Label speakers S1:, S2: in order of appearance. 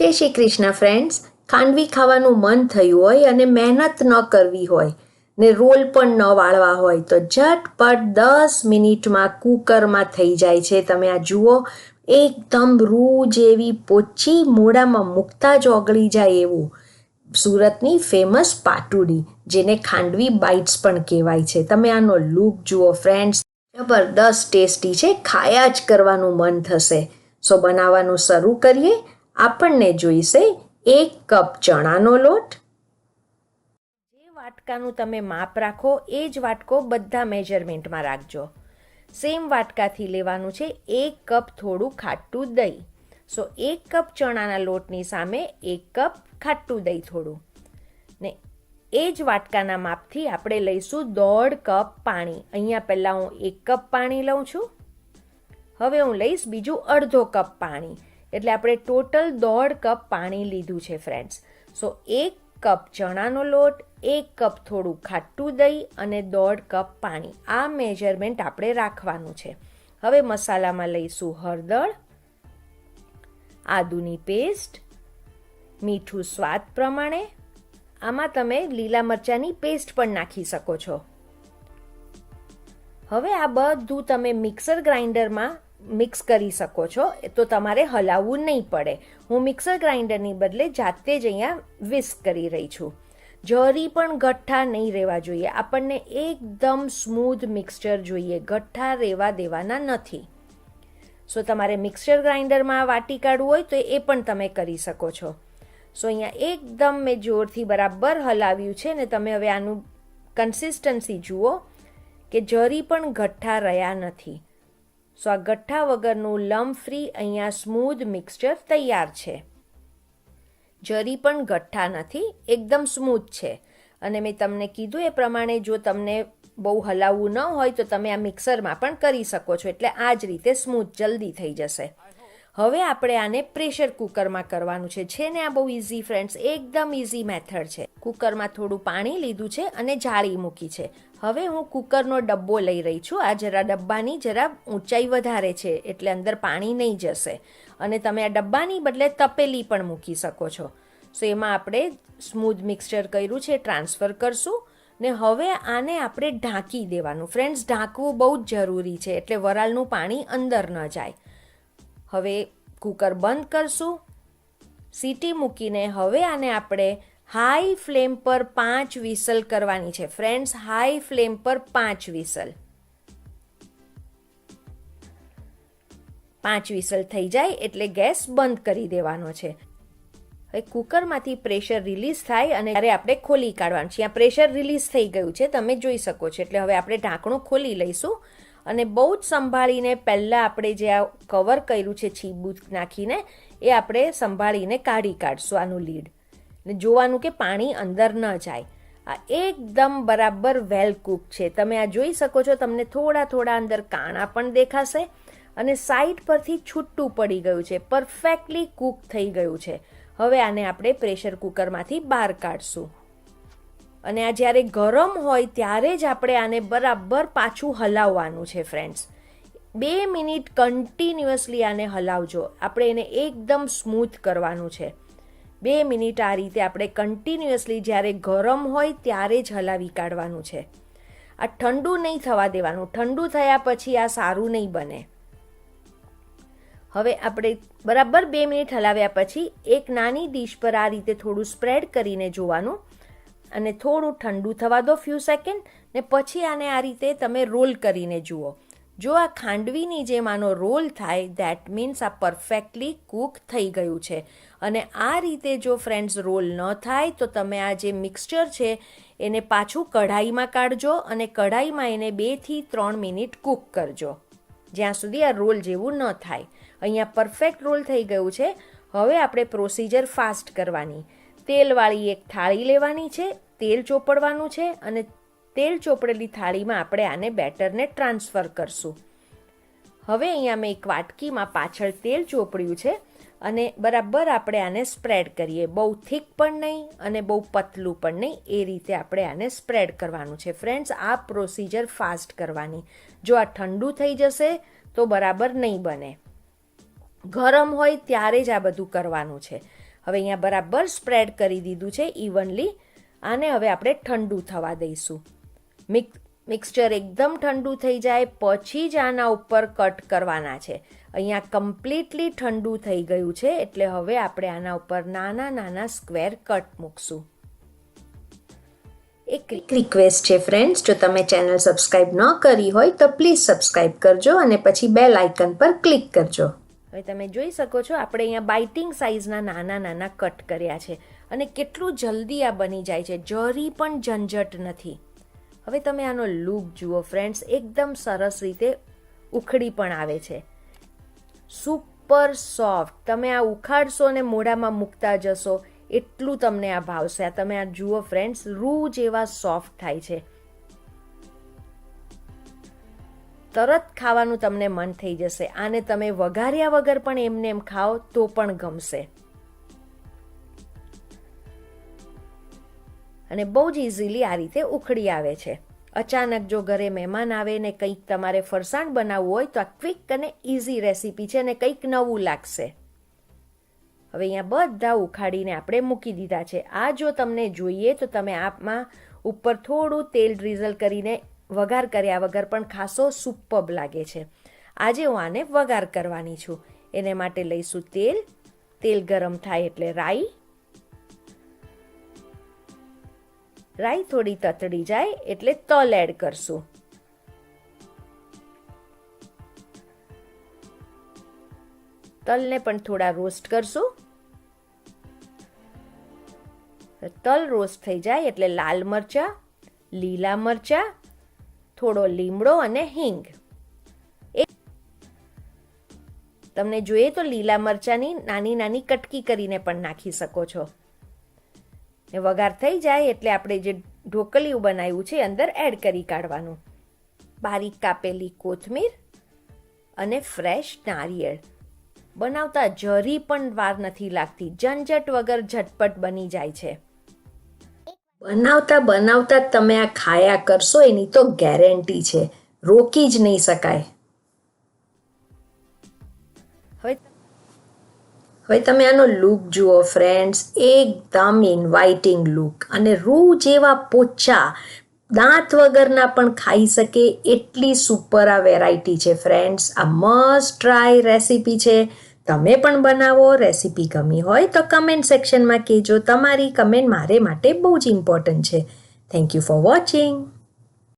S1: જય શ્રી કૃષ્ણ ફ્રેન્ડ્સ ખાંડવી ખાવાનું મન થયું હોય અને મહેનત ન કરવી હોય ને રોલ પણ ન વાળવા હોય તો ઝટપટ દસ મિનિટમાં કુકરમાં થઈ જાય છે. તમે આ જુઓ, એકદમ રૂ જેવી પોચી મોઢામાં મૂકતા જ ઓગળી જાય એવું. સુરતની ફેમસ પાટુડી, જેને ખાંડવી બાઇટ્સ પણ કહેવાય છે. તમે આનો લુક જુઓ ફ્રેન્ડ્સ જબરદસ્ત ટેસ્ટી છે. ખાયા જ કરવાનું મન થશે. સો બનાવવાનું શરૂ કરીએ. આપણને જોઈશે એક કપ ચણાનો લોટ. જે વાટકાનું તમે માપ રાખો, એ જ વાટકો બધા મેજરમેન્ટમાં રાખજો. સેમ વાટકાથી લેવાનું છે એક કપ થોડું ખાટું દહીં. સો એક કપ ચણાના લોટની સામે એક કપ ખાટું દહીં થોડું. ને એ જ વાટકાના માપથી આપણે લઈશું દોઢ કપ પાણી. અહીંયા પહેલાં હું એક કપ પાણી લઉં છું. હવે હું લઈશ બીજું અડધો કપ પાણી. એટલે આપણે ટોટલ દોઢ કપ પાણી લીધું છે ફ્રેન્ડ્સ સો એક કપ ચણાનો લોટ, એક કપ થોડું ખાટું દહીં અને દોઢ કપ પાણી. આ મેજરમેન્ટ આપણે રાખવાનું છે. હવે મસાલામાં લઈશું હળદર, આદુની પેસ્ટ મીઠું સ્વાદ પ્રમાણે. આમાં તમે લીલા મરચાંની પેસ્ટ પણ નાખી શકો છો. હવે આ બધું તમે મિક્સર ગ્રાઇન્ડરમાં મિક્સ કરી શકો છો તો તમારે હલાવવું નહીં પડે. હું મિક્સર ગ્રાઇન્ડરની બદલે જાતે જ અહીંયા વિસ્ક કરી રહી છું. જરી પણ ગઠ્ઠા નહીં રહેવા જોઈએ. આપણને એકદમ સ્મૂધ મિક્સચર જોઈએ. ગઠ્ઠા રહેવા દેવાના નથી. સો તમારે મિક્સચર ગ્રાઇન્ડરમાં વાટી કાઢવું હોય તો એ પણ તમે કરી શકો છો. સો અહીંયા એકદમ મેં જોરથી બરાબર હલાવ્યું છે ને તમે હવે આનું કન્સિસ્ટન્સી જુઓ કે જરી પણ ગઠ્ઠા રહ્યા નથી. સો આ ગઠ્ઠા વગરનું લમ ફ્રી અહીંયા સ્મૂધ મિક્સચર તૈયાર છે. જરી પણ ગઠ્ઠા નથી, એકદમ સ્મૂથ છે. અને મેં તમને કીધું એ પ્રમાણે જો તમને બહુ હલાવવું ન હોય તો તમે આ મિક્સરમાં પણ કરી શકો છો, એટલે આ જ રીતે સ્મૂથ જલ્દી થઈ જશે. હવે આપણે આને પ્રેશર કુકરમાં કરવાનું છે. છે ને આ બહુ ઇઝી ફ્રેન્ડ્સ એકદમ ઇઝી મેથડ છે. કુકરમાં થોડું પાણી લીધું છે અને જાળી મૂકી છે. હવે હું કુકરનો ડબ્બો લઈ રહી છું. આ જરા ડબ્બાની જરા ઊંચાઈ વધારે છે, એટલે અંદર પાણી નહીં જશે. અને તમે આ ડબ્બાની બદલે તપેલી પણ મૂકી શકો છો. સો એમાં આપણે સ્મૂધ મિક્સચર કર્યું છે ટ્રાન્સફર કરશું. ને હવે આને આપણે ઢાંકી દેવાનું. ફ્રેન્ડ્સ ઢાંકવું બહુ જ જરૂરી છે, એટલે વરાળનું પાણી અંદર ન જાય. હવે કુકર બંધ કરશું. સીટી મૂકીને હવે આને આપણે હાઈ ફ્લેમ પર પાંચ વિસલ કરવાની છે. ફ્રેન્ડ્સ, હાઈ ફ્લેમ પર પાંચ વિસલ. પાંચ વિસલ થઈ જાય એટલે ગેસ બંધ કરી દેવાનો છે. હવે કુકરમાંથી પ્રેશર રિલીઝ થાય અને ત્યારે આપણે ખોલી કાઢવાનું છે. આ પ્રેશર રિલીઝ થઈ ગયું છે, તમે જોઈ શકો છો. એટલે હવે આપણે ઢાંકણું ખોલી લઈશું. અને બહુ જ સંભાળીને પહેલાં આપણે જે આ કવર કર્યું છે છીબું નાખીને, એ આપણે સંભાળીને કાઢી કાઢશું આનું લીડ. ને જોવાનું કે પાણી અંદર ન જાય. આ એકદમ બરાબર વેલ કૂક છે. તમે આ જોઈ શકો છો, તમને થોડા થોડા અંદર કાણા પણ દેખાશે અને સાઈડ પરથી છૂટું પડી ગયું છે. પરફેક્ટલી કૂક થઈ ગયું છે. હવે આને આપણે પ્રેશર કુકરમાંથી બહાર કાઢશું. અને આ જ્યારે ગરમ હોય ત્યારે જ આપણે આને બરાબર પાછું હલાવવાનું છે ફ્રેન્ડ્સ બે મિનિટ કન્ટિન્યુઅસલી આને હલાવજો. આપણે એને એકદમ સ્મૂથ કરવાનું છે. બે મિનિટ આ રીતે આપણે કન્ટિન્યુઅસલી જ્યારે ગરમ હોય ત્યારે જ હલાવી કાઢવાનું છે. આ ઠંડુ નહીં થવા દેવાનું. ઠંડુ થયા પછી આ સારું નહીં બને. હવે આપણે બરાબર બે મિનિટ હલાવ્યા પછી એક નાની ડીશ પર આ રીતે થોડું સ્પ્રેડ કરીને જોવાનું. અને થોડું ઠંડુ થવા દો ફ્યુ સેકન્ડ ને પછી આને આ રીતે તમે રોલ કરીને જુઓ. જો આ ખાંડવીની જેમ આનો રોલ થાય દેટ મીન્સ આ પરફેક્ટલી કૂક થઈ ગયું છે. અને આ રીતે જો ફ્રેન્ડ્સ રોલ ન થાય, તો તમે આ જે મિક્સચર છે, એને પાછું કઢાઈમાં કાઢજો અને કઢાઈમાં એને બેથી ત્રણ મિનિટ કૂક કરજો. જ્યાં સુધી આ રોલ જેવું ન થાય. અહીંયા પરફેક્ટ રોલ થઈ ગયું છે. હવે આપણે પ્રોસિજર ફાસ્ટ કરવાની. તેલવાળી એક થાળી લેવાની છે, તેલ ચોપડવાનું છે અને તેલ ચોપડેલી થાળીમાં આપણે આને બેટરને ટ્રાન્સફર કરશું. હવે અહીંયા મેં એક વાટકીમાં પાછળ તેલ ચોપડ્યું છે અને બરાબર આપણે આને સ્પ્રેડ કરીએ. બહુ થીક પણ નહીં અને બહુ પતલું પણ નહીં. એ રીતે આપણે આને સ્પ્રેડ કરવાનું છે. ફ્રેન્ડ્સ, આ પ્રોસિજર ફાસ્ટ કરવાની. જો આ ઠંડુ થઈ જશે તો બરાબર નહીં બને. ગરમ હોય ત્યારે જ આ બધું કરવાનું છે. હવે અહીંયા બરાબર સ્પ્રેડ કરી દીધું છે ઇવનલી આને હવે આપણે ઠંડુ થવા દઈશું. મિક્સ મિક્સચર એકદમ ઠંડુ થઈ જાય, પછી જ આના ઉપર કટ કરવાના છે. અહીંયા કમ્પ્લીટલી ઠંડુ થઈ ગયું છે, એટલે હવે આપણે આના ઉપર નાના નાના સ્ક્વેર કટ મૂકશું. એક રિક્વેસ્ટ છે ફ્રેન્ડ્સ જો તમે ચેનલ સબસ્ક્રાઇબ ન કરી હોય તો પ્લીઝ સબસ્ક્રાઇબ કરજો અને પછી બેલ આઇકન પર ક્લિક કરજો. હવે તમે જોઈ શકો છો, આપણે અહીંયા બાઇટિંગ સાઇઝના નાના નાના કટ કર્યા છે અને કેટલું જલ્દી આ બની જાય છે, જરી પણ ઝંઝટ નથી. હવે તમે આનો લુક જુઓ ફ્રેન્ડ્સ એકદમ સરસ રીતે ઉખડી પણ આવે છે. સુપર સોફ્ટ તમે આ ઉખાડશો ને મોઢામાં મૂકતા જશો, એટલું તમને આ ભાવશે. આ તમે આ જુઓ ફ્રેન્ડ્સ રૂ જેવા સોફ્ટ થાય છે. તરત ખાવાનું તમને મન થઈ જશે. આને તમે વઘાર્યા વગર પણ એમને એમ ખાઓ તો પણ ગમશે. અને બહુ જ ઇઝીલી આ રીતે ઉખડી આવે છે. અચાનક જો ઘરે મહેમાન આવે ને કંઈક તમારે ફરસાણ બનાવવું હોય તો આ ક્વિક અને ઇઝી રેસીપી છે અને કંઈક નવું લાગશે. હવે અહીંયા બધા ઉખાડીને આપણે મૂકી દીધા છે. આ જો તમને જોઈએ તો તમે આપમાં ઉપર થોડું તેલ ડ્રીઝલ કરીને વઘાર કર્યા વગર પણ ખાસો સુપબ લાગે છે. આજે હું આને વઘાર કરવાની છું. એને માટે લઈશું તેલ. તેલ ગરમ થાય એટલે રાઈ. રાઈ થોડી તતડી જાય એટલે તલ એડ કરશું. તલને પણ થોડા રોસ્ટ કરશું. તલ રોસ્ટ થઈ જાય એટલે લાલ મરચાં, લીલા મરચાં થોડો લીમડો અને હિંગ. તમને જોઈએ તો લીલા મરચાંની નાની નાની કટકી કરીને પણ નાખી શકો છો. ને વઘાર થઈ જાય એટલે આપણે જે ઢોકલિયું બનાવ્યું છે અંદર એડ કરી કાઢવાનું. બારીક કાપેલી કોથમીર અને ફ્રેશ નારિયેળ. બનાવતા જરી પણ વાર નથી લાગતી. ઝંઝટ વગર ઝટપટ બની જાય છે. બનાવતા બનાવતા તમે આ ખાયા કરશો, એની તો ગેરંટી છે. રોકી જ નહીં શકાય. હવે હવે તમે આનો લુક જુઓ ફ્રેન્ડ્સ એકદમ ઇન્વાઇટિંગ લુક અને રૂ જેવા પોચા દાંત વગરના પણ ખાઈ શકે, એટલી સુપર આ વેરાયટી છે ફ્રેન્ડ્સ આ મસ્ટ ટ્રાય રેસીપી છે. તમે પણ બનાવો રેસીપી ગમી હોય તો કમેન્ટ સેક્શનમાં કહેજો. તમારી કમેન્ટ મારે માટે બહુ જ ઇમ્પોર્ટન્ટ છે. Thank you for watching